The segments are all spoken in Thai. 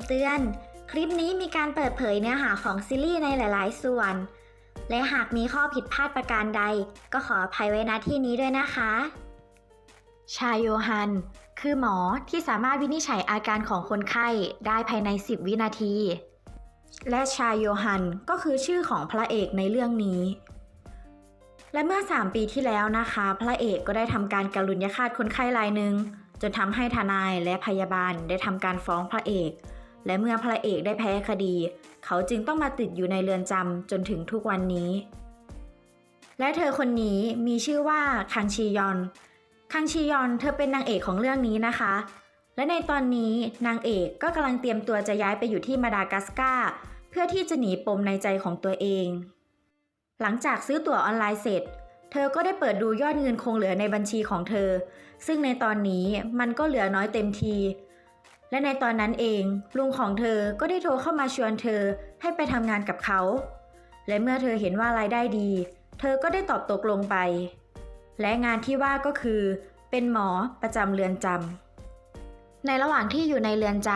ำเตือน คลิปนี้มีการเปิดเผยเนื้อหาของซีรีส์ในหลาย ๆ ส่วน และหากมีข้อผิดพลาดประการใด ก็ขออภัยไว้ณที่นี้ด้วยนะคะ ชาโยฮัน คือหมอที่สามารถวินิจฉัยอาการของคนไข้ได้ภายใน 10 วินาที และชาโยฮันก็คือชื่อของพระเอกในเรื่องนี้และเมื่อ 3 ปีที่แล้วนะคะ พระเอกก็ได้ทำการการุญยฆาตคนไข้รายหนึ่งจนทำให้ทนายและพยาบาลได้ทำการฟ้องพระเอก และเมื่อพระเอกได้แพ้คดี เขาจึงต้องมาติดอยู่ในเรือนจำจนถึงทุกวันนี้ และเธอคนนี้มีชื่อว่าคังชียอน คังชียอนเธอเป็นนางเอกของเรื่องนี้นะคะ และในตอนนี้นางเอกก็กำลังเตรียมตัวจะย้ายไปอยู่ที่มาดากัสการ์เพื่อที่จะหนีปมในใจของตัวเอง หลังจากซื้อตั๋วออนไลน์เสร็จ เธอก็ได้เปิดดูยอดเงินคงเหลือในบัญชีของเธอ ซึ่งในตอนนี้มันก็เหลือน้อยเต็มที และในตอนนั้นเอง ลุงของเธอก็ได้โทรเข้ามาชวนเธอให้ไปทำงานกับเขา และเมื่อเธอเห็นว่ารายได้ดี เธอก็ได้ตอบตกลงไป และงานที่ว่าก็คือ เป็นหมอประจำเรือนจำในระหว่างที่อยู่ในเรือนจ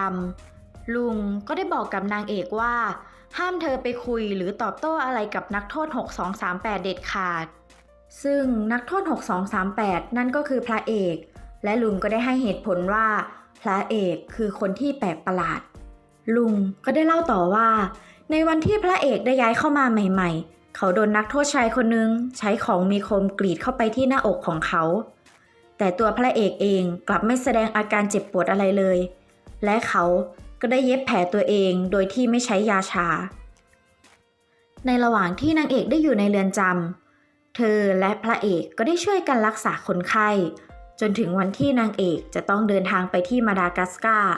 ำลุงก็ได้บอกกับนางเอกว่า ห้ามเธอไปคุยหรือตอบโต้อะไรกับนักโทษ 6238 เด็ดขาด ซึ่งนักโทษ 6238 นั่นก็คือพระเอก และลุงก็ได้ให้เหตุผลว่า พระเอกคือคนที่แปลกประหลาด ลุงก็ได้เล่าต่อว่า ในวันที่พระเอกได้ย้ายเข้ามาใหม่ๆ เขาโดนนักโทษชายคนนึง ใช้ของมีคมกรีดเข้าไปที่หน้าอกของเขา แต่ตัวพระเอกเองกลับไม่แสดงอาการเจ็บปวดอะไรเลย และเขาก็ได้เย็บแผลตัวเองโดยที่ไม่ใช้ยาชา ในระหว่างที่นางเอกได้อยู่ในเรือนจำเธอและพระเอกก็ได้ช่วยกันรักษาคนไข้ จนถึงวันที่นางเอกจะต้องเดินทางไปที่มาดากัสการ์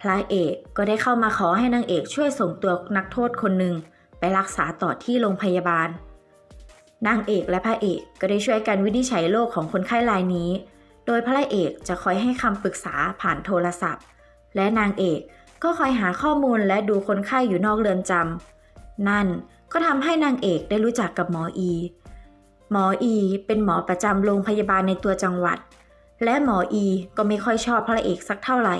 พระเอกก็ได้เข้ามาขอให้นางเอกช่วยส่งตัวนักโทษคนหนึ่งไปรักษาต่อที่โรงพยาบาล นางเอกและพระเอกก็ได้ช่วยกันวินิจฉัยโรคของคนไข้รายนี้ โดยพระเอกจะคอยให้คำปรึกษาผ่านโทรศัพท์ และนางเอกก็คอยหาข้อมูลและดูคนไข้อยู่นอกเรือนจำนั่นก็ทำให้นางเอกได้รู้จักกับหมออี หมออีเป็นหมอประจำโรงพยาบาลในตัวจังหวัด และหมออีก็ไม่ค่อยชอบพระเอกสักเท่าไหร่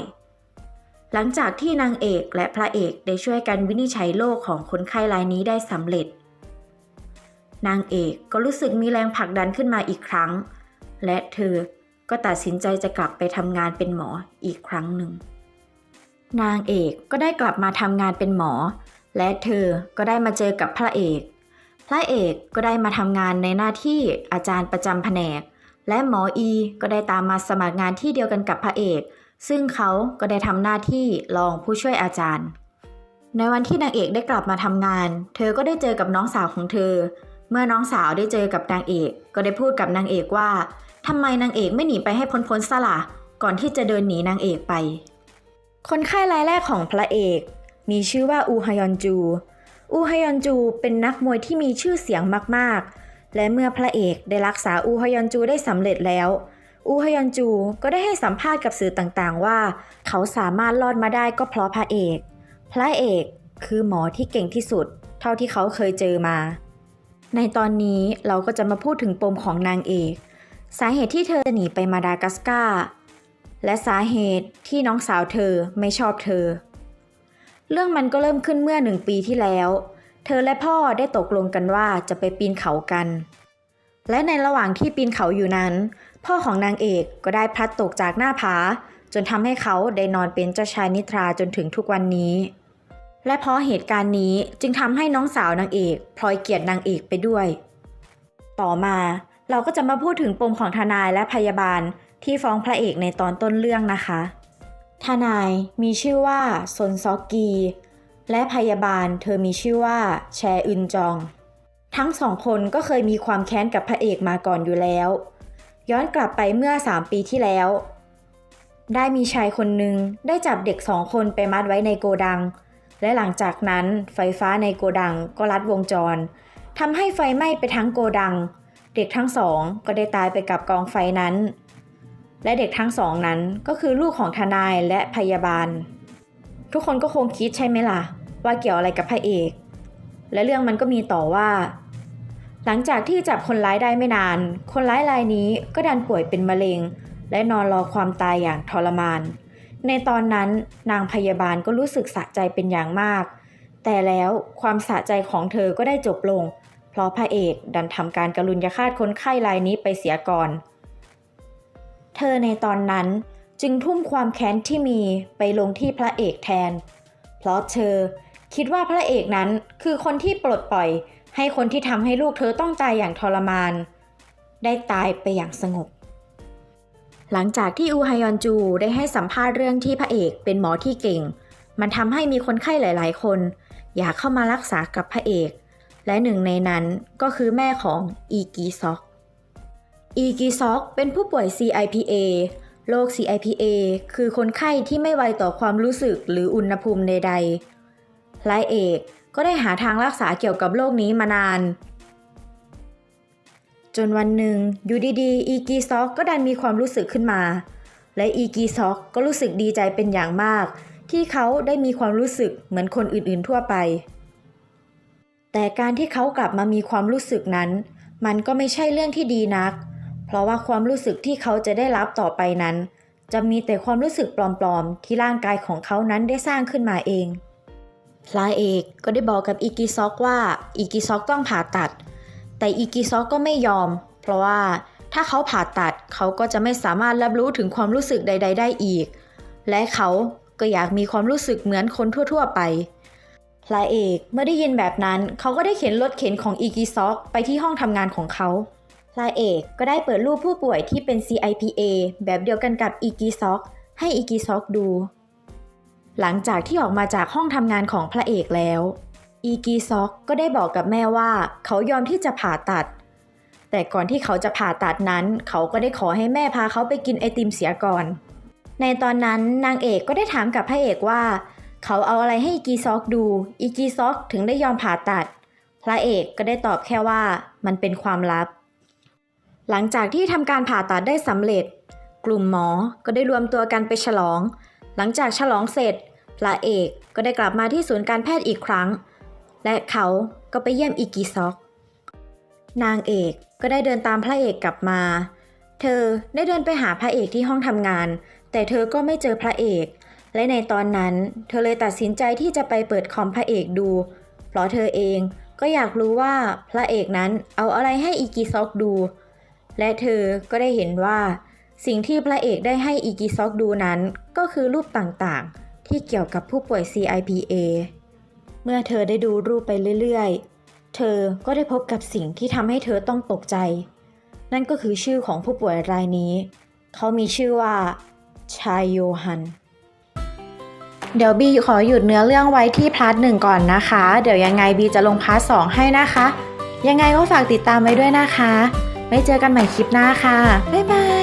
หลังจากที่นางเอกและพระเอกได้ช่วยกันวินิจฉัยโรคของคนไข้รายนี้ได้สำเร็จ นางเอกก็รู้สึกมีแรงผลักดันขึ้นมาอีกครั้ง และเธอก็ตัดสินใจจะกลับไปทำงานเป็นหมออีกครั้งหนึ่ง นางเอกก็ได้กลับมาทำงานเป็นหมอ และเธอก็ได้มาเจอกับพระเอก พระเอกก็ได้มาทำงานในหน้าที่อาจารย์ประจำแผนก และหมออีก็ได้ตามมาสมัครงานที่เดียวกันกับพระเอก ซึ่งเขาก็ได้ทำหน้าที่รองผู้ช่วยอาจารย์ ในวันที่นางเอกได้กลับมาทำงาน เธอก็ได้เจอกับน้องสาวของเธอ เมื่อน้องสาวได้เจอกับนางเอก ก็ได้พูดกับนางเอกว่าทำไมนางเอกไม่หนีไปให้พ้นๆซะล่ะก่อนที่จะเดินหนีนางเอกไป คนไข้รายแรกของพระเอก มีชื่อว่าอูฮยอนจู อูฮยอนจูเป็นนักมวยที่มีชื่อเสียงมากๆ และเมื่อพระเอกได้รักษาอูฮยอนจูได้สำเร็จแล้ว อูฮยอนจูก็ได้ให้สัมภาษณ์กับสื่อต่างๆ ว่า เขาสามารถรอดมาได้ก็เพราะพระเอก พระเอกคือหมอที่เก่งที่สุด เท่าที่เขาเคยเจอมา ในตอนนี้เราก็จะมาพูดถึงปมของนางเอก สาเหตุที่เธอหนีไปมาดากัสการ์และสาเหตุที่น้องสาวเธอไม่ชอบเธอ เรื่องมันก็เริ่มขึ้นเมื่อหนึ่งปีที่แล้ว เธอและพ่อได้ตกลงกันว่าจะไปปีนเขากัน และในระหว่างที่ปีนเขาอยู่นั้น พ่อของนางเอกก็ได้พลัดตกจากหน้าผา จนทำให้เขาได้นอนเป็นเจ้าชายนิทราจนถึงทุกวันนี้ และเพราะเหตุการณ์นี้จึงทำให้น้องสาวนางเอกพลอยเกลียดนางเอกไปด้วย ต่อมาเราก็จะมาพูดถึงปมของทนายและพยาบาลที่ฟ้องพระเอกในตอนต้นเรื่องนะคะ ทนายมีชื่อว่าซนซอกกี และพยาบาลเธอมีชื่อว่าแชอึนจอง ทั้งสองคนก็เคยมีความแค้นกับพระเอกมาก่อนอยู่แล้ว ย้อนกลับไปเมื่อ 3 ปีที่แล้ว ได้มีชายคนหนึ่งได้จับเด็กสองคนไปมัดไว้ในโกดัง และหลังจากนั้นไฟฟ้าในโกดังก็ลัดวงจรทำให้ไฟไหม้ไปทั้งโกดัง เด็กทั้งสองก็ได้ตายไปกับกองไฟนั้น และเด็กทั้งสองนั้นก็คือลูกของทนายและพยาบาล ทุกคนก็คงคิดใช่ไหมล่ะ ว่าเกี่ยวอะไรกับพระเอก และเรื่องมันก็มีต่อว่า หลังจากที่จับคนร้ายได้ไม่นาน คนร้ายรายนี้ก็ดันป่วยเป็นมะเร็ง และนอนรอความตายอย่างทรมาน ในตอนนั้นนางพยาบาลก็รู้สึกสะใจเป็นอย่างมาก แต่แล้วความสะใจของเธอก็ได้จบลง เพราะพระเอกดันทำการกรุณยฆาตคนไข้รายนี้ไปเสียก่อน เธอในตอนนั้นจึงทุ่มความแค้นที่มีไปลงที่พระเอกแทน เพราะเธอ คิดว่าพระเอกนั้นคือคนที่ปลดปล่อย ให้คนที่ทำให้ลูกเธอต้องตายอย่างทรมาน ได้ตายไปอย่างสงบ หลังจากที่อูฮยอนจูได้ให้สัมภาษณ์เรื่องที่พระเอกเป็นหมอที่เก่ง มันทำให้มีคนไข้หลาย ๆ คน อยากเข้ามารักษากับพระเอก และหนึ่งในนั้นก็คือแม่ของอีกีซอก อีกีซอกเป็นผู้ป่วย CIPA โรค CIPA คือคนไข้ที่ไม่ไวต่อความรู้สึกหรืออุณหภูมิใดๆ พรเอก ก็ได้หาทางรักษาเกี่ยวกับโรคนี้มานาน จนวันหนึ่งอยู่ดีๆ อีกีซอกก็ดันมีความรู้สึกขึ้นมา และอีกีซอกก็รู้สึกดีใจเป็นอย่างมาก ที่เขาได้มีความรู้สึกเหมือนคนอื่นๆทั่วไป แต่การที่เขากลับมามีความรู้สึกนั้น มันก็ไม่ใช่เรื่องที่ดีนัก เพราะว่าความรู้สึกที่เขาจะได้รับต่อไปนั้นจะมีแต่ความรู้สึกปลอมๆ ที่ร่างกายของเขานั้นได้สร้างขึ้นมาเอง ลาเอกก็ได้บอกกับอีกิซอกว่าอีกิซอกต้องผ่าตัด แต่อีกิซอกก็ไม่ยอม เพราะว่าถ้าเขาผ่าตัดเขาก็จะไม่สามารถรับรู้ถึงความรู้สึกใด ๆ ได้อีก และเขาก็อยากมีความรู้สึกเหมือนคนทั่ว ๆ ไปพระเอกเมื่อได้ยินแบบนั้นเขาก็ได้เข็นรถเข็นของอีกิซอกไปที่ห้องทำงานของเขาพระเอกก็ได้เปิดรูปผู้ป่วยที่เป็น CIPA แบบเดียวกันกับอีกิซอกให้อีกิซอกดู หลังจากที่ออกมาจากห้องทำงานของพระเอกแล้ว อีกีซอกก็ได้บอกกับแม่ว่า เขายอมที่จะผ่าตัด แต่ก่อนที่เขาจะผ่าตัดนั้น เขาก็ได้ขอให้แม่พาเขาไปกินไอติมเสียก่อน ในตอนนั้นนางเอกก็ได้ถามกับพระเอกว่า เขาเอาอะไรให้อีกีซอกดู อีกีซอกถึงได้ยอมผ่าตัด พระเอกก็ได้ตอบแค่ว่า มันเป็นความลับ หลังจากที่ทำการผ่าตัดได้สำเร็จ กลุ่มหมอก็ได้รวมตัวกันไปฉลอง หลังจากฉลองเสร็จ พระเอกก็ได้กลับมาที่ศูนย์การแพทย์อีกครั้ง และเขาก็ไปเยี่ยมอีกิซอก นางเอกก็ได้เดินตามพระเอกกลับมา เธอได้เดินไปหาพระเอกที่ห้องทำงาน แต่เธอก็ไม่เจอพระเอก และในตอนนั้น เธอเลยตัดสินใจที่จะไปเปิดคอมพระเอกดู เพราะเธอเองก็อยากรู้ว่าพระเอกนั้นเอาอะไรให้อีกิซอกดู และเธอก็ได้เห็นว่า สิ่งที่พระเอกได้ให้อีกิซอกดูนั้น ก็คือรูปต่างๆ ที่เกี่ยวกับผู้ป่วย CIPA เมื่อเธอได้ดูรูปไปเรื่อยๆ เธอก็ได้พบกับสิ่งที่ทำให้เธอต้องตกใจ นั่นก็คือชื่อของผู้ป่วยรายนี้ เขามีชื่อว่าชายโยฮันเดี๋ยวบีขอหยุดเนื้อเรื่องไว้ที่พาร์ทหนึ่งก่อนนะคะ เดี๋ยวยังไงบีจะลงพาร์ทสองให้นะคะ ยังไงก็ฝากติดตามไว้ด้วยนะคะ ไว้เจอกันใหม่คลิปหน้าค่ะ บ๊ายบาย